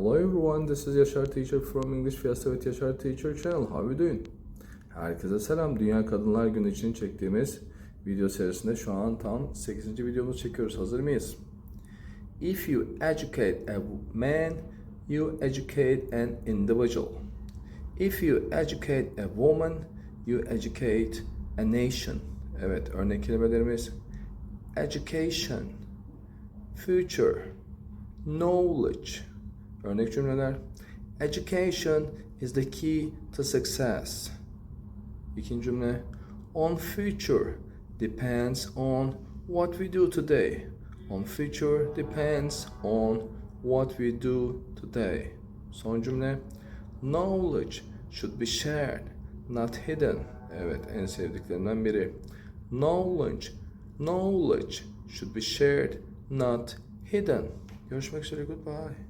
Hello everyone, this is Yaşar Teacher from English Fiesta with Yaşar Teacher Channel. How are you doing? Herkese selam. Dünya Kadınlar Günü için çektiğimiz video serisinde şu an tam 8. videomuzu çekiyoruz. Hazır mıyız? If you educate a man, you educate an individual. If you educate a woman, you educate a nation. Evet, örnek kelimelerimiz education, future, knowledge. Örnek cümleler. Education is the key to success. İkinci cümle. On future depends on what we do today. On future depends on what we do today. Son cümle. Knowledge should be shared, not hidden. Evet, en sevdiklerimden biri. Knowledge, knowledge should be shared, not hidden. Görüşmek üzere, goodbye.